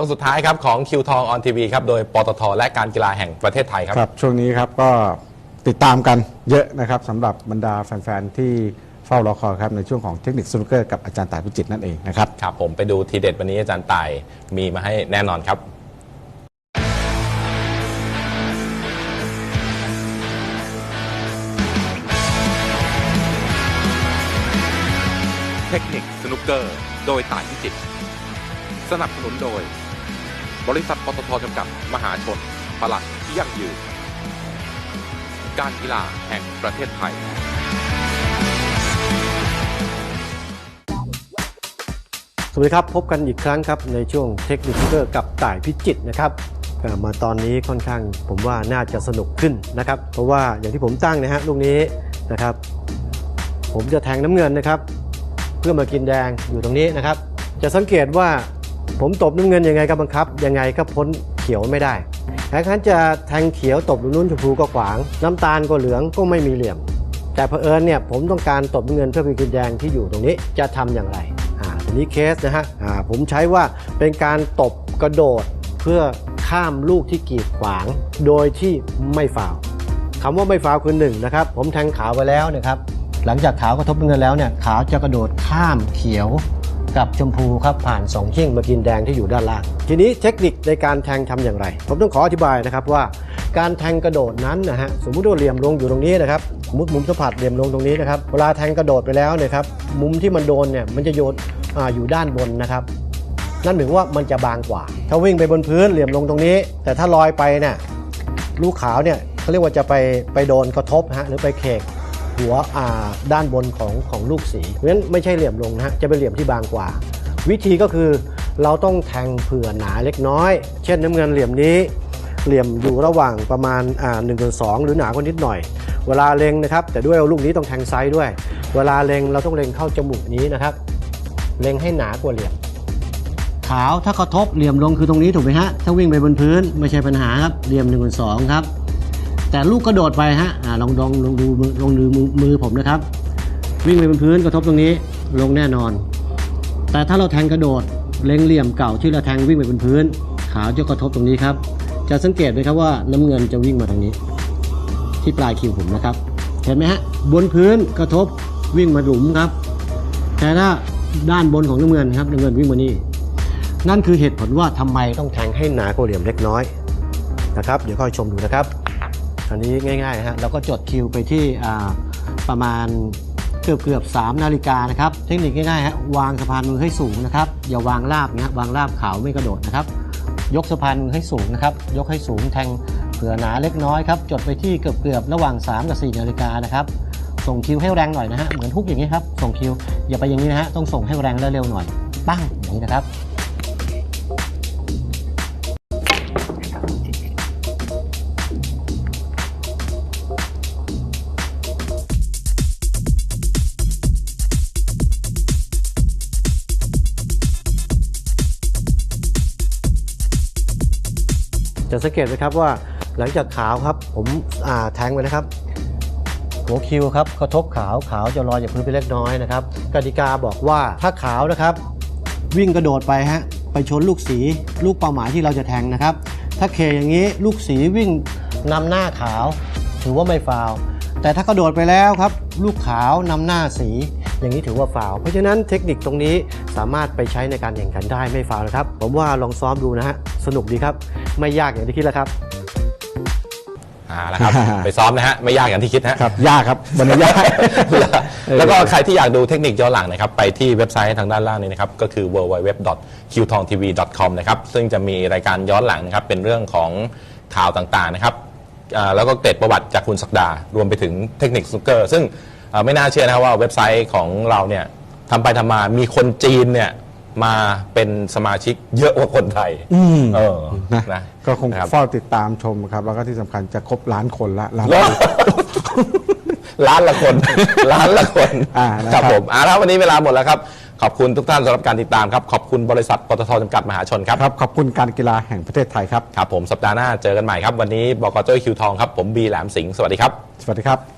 ช่วงสุดท้ายครับของคิวทองออนทีวีครับโดยปตทและการกีฬาแห่งประเทศไทยครับ ครับ ช่วงนี้ครับก็ติดตามกันเยอะนะครับสำหรับบรรดาแฟนๆที่เฝ้ารอคอยครับในช่วงของเทคนิคสนุกเกอร์กับอาจารย์ต่ายพิจิตรนั่นเองนะครับ ครับผมไปดูทีเด็ดวันนี้อาจารย์ต่ายมีมาให้แน่นอนครับ เทคนิคสนุกเกอร์ โดยต่ายพิจิตรสนับสนุนโดย บริษัทปตทจำกัด มหาชนพลังที่ยั่งยืน การกีฬาแห่งประเทศไทย สวัสดีครับ พบกันอีกครั้งครับในช่วงเทคนิคเกอร์กับต่ายพิจิตนะครับมาตอนนี้ค่อนข้างผมว่าน่าจะสนุกขึ้นนะครับ เพราะว่าอย่างที่ผมตั้งนะฮะลูกนี้นะครับ ผมจะแทงน้ำเงินนะครับ เพื่อมากินแดงอยู่ตรงนี้นะครับ จะสังเกตว่า ผมตบน้ำเงินยังไงก็บังคับ ยังไงก็พ้นเขียวไม่ได้แต่ครั้นจะแทงเขียวตบลูกนู้นชมพูก็ขวาง น้ำตาลก็เหลืองก็ไม่มีเหลี่ยม แต่เผอิญเนี่ยผมต้องการตบน้ำเงินเพื่อไปกินแดงที่อยู่ตรงนี้จะทำอย่างไรอ่าทีนี้เคสนะฮะอ่าผมใช้ว่าเป็นการตบกระโดดเพื่อข้ามลูกที่กีดขวาง โดยที่ไม่ฝ่าวคำว่าไม่ฟาวคือหนึ่งนะครับผมแทงขาวไปแล้วนะครับหลังจากขาวกระทบเงินแล้วเนี่ยขาวจะกระโดดข้ามเขียว กับชมพูครับผ่าน2ชิ่งมากินแดงที่อยู่ด้านล่าง ทีนี้เทคนิคในการแทงทำอย่างไร ผมต้องขออธิบายนะครับว่า การแทงกระโดดนั้นนะฮะสมมุติว่าเหลี่ยมลงอยู่ตรงนี้นะครับสมมติมุมสัมผัสเหลี่ยมลงตรงนี้นะครับเวลาแทงกระโดดไปแล้วเนี่ยครับมุมที่มันโดนเนี่ยมันจะโยนออยู่ด้านบนนะครับนั่นหมายว่ามันจะบางกว่า ถ้าวิ่งไปบนพื้นเหลี่ยมลงตรงนี้ แต่ถ้าลอยไปเนี่ยลูกขาวเนี่ยเขาเรียกว่าจะไปไปโดนกระทบฮะหรือไปเคก หัวอ่าด้านบนของของลูกสีเพราะฉะนั้นไม่ใช่เหลี่ยมลงนะฮะจะเป็นเหลี่ยมที่บางกว่า วิธีก็คือเราต้องแทงเผื่อหนาเล็กน้อย เช่นน้ำเงินเหลี่ยมนี้ เหลี่ยมอยู่ระหว่างประมาณอ่าหนึ่งสองหรือหนากว่านิดหน่อย เวลาเล็งนะครับ แต่ด้วยลูกนี้ต้องแทงไซด์ด้วย เวลาเล็งเราต้องเล็งเข้าจมูกนี้นะครับ เล็งให้หนากว่าเหลี่ยมขาวถ้ากระทบเหลี่ยมลงคือตรงนี้ถูกไหมฮะถ้าวิ่งไปบนพื้นไม่ใช่ปัญหาครับเหลี่ยม1นสองครับ แต่ลูกกระโดดไปฮะลองลองลองดูลองดูมือผมนะครับ วิ่งไปบนพื้นกระทบตรงนี้ลงแน่นอน แต่ถ้าเราแทงกระโดดเล็งเหลี่ยมเก่าที่เราแทงวิ่งไปบนพื้น ขาจะกระทบตรงนี้ครับ จะสังเกตไหมครับว่าน้ำเงินจะวิ่งมาทางนี้ ที่ปลายคิวผมนะครับ เห็นไหมฮะบนพื้นกระทบวิ่งมาหลุมครับ แต่ถ้าด้านบนของน้ำเงินครับน้ำเงินวิ่งมานี่นั่นคือเหตุผลว่าทำไมต้องแทงให้หนากว่าเหลี่ยมเล็กน้อยนะครับ เดี๋ยวค่อยชมดูนะครับ อันนี้ง่ายๆฮะเราก็จดคิวไปที่ประมาณเกือบเกือบๆ3นาฬิกานะครับ เทคนิคง่ายๆฮะวางสะพานมือให้สูงนะครับ อย่าวางราบเนี้ยวางราบขาวไม่กระโดดนะครับ ยกสะพานมือให้สูงนะครับ ยกให้สูงแทงเผื่อหนาเล็กน้อยครับ จดไปที่เกือบเกือบระหว่าง 3 กับ 4 นาฬิกานะครับ ส่งคิวให้แรงหน่อยนะฮะ เหมือนฮุกอย่างนี้ครับ ส่งคิวอย่าไปอย่างนี้นะฮะ ต้องส่งให้แรงและเร็วหน่อย ปั้งอย่างนี้นะครับ จะสังเกตไหมครับว่าหลังจากขาวครับ ผมแทงไปนะครับ หัวคิวครับกระทบขาวขาวจะลอยจากพื้นไปเล็กน้อยนะครับกติกาบอกว่าถ้าขาวนะครับ วิ่งกระโดดไปฮะไปชนลูกสีลูกเป้าหมายที่เราจะแทงนะครับ ถ้าเคอย่างนี้ลูกสีวิ่งนำหน้าขาว ถือว่าไม่ฟาวแต่ถ้ากระโดดไปแล้วครับ ลูกขาวนำหน้าสี อย่างนี้ถือว่าฟาวเพราะฉะนั้นเทคนิคตรงนี้สามารถไปใช้ในการแข่งขันได้ไม่ฟาวล์นะครับ ผมว่าลองซ้อมดูนะฮะสนุกดีครับ ไม่ยากอย่างที่คิดแล้วครับอ่าแล้วครับ ไปซ้อมนะฮะไม่ยากอย่างที่คิดฮะ ครับ ยากครับบรรยายแล้วก็ใครที่อยากดูเทคนิคย้อนหลังนะครับ ไปที่เว็บไซต์ทางด้านล่างนี้นะครับ ก็คือ www.qtongtv.com นะครับ ซึ่งจะมีรายการย้อนหลังนะครับ เป็นเรื่องของข่าวต่างๆนะครับอ่าแล้วก็เกร็ดประวัติจากคุณศักดา รวมไปถึงเทคนิคสนุกเกอร์ ซึ่งอ่าไม่น่าเชื่อนะครับว่าเว็บไซต์ของเราเนี่ยทำไปทำมามีคนจีนเนี่ย มาเป็นสมาชิกเยอะกว่าคนไทยเออนะนะก็คงนะครับ เฝ้าติดตามชมครับ แล้วก็ที่สำคัญจะครบล้านคนละล้าน แล้ว ล้านละคน ล้านละคนอ่านะครับผมเอาละวันนี้เวลาหมดแล้วครับ ขอบคุณทุกท่านสำหรับการติดตามครับ ขอบคุณบริษัทปตทจำกัดมหาชนครับ ครับ ขอบคุณการกีฬาแห่งประเทศไทยครับ ครับผมสัปดาห์หน้าเจอกันใหม่ครับ วันนี้บกเจ้ยคิวทองครับ ผมบีแหลมสิงห์สวัสดีครับ สวัสดีครับ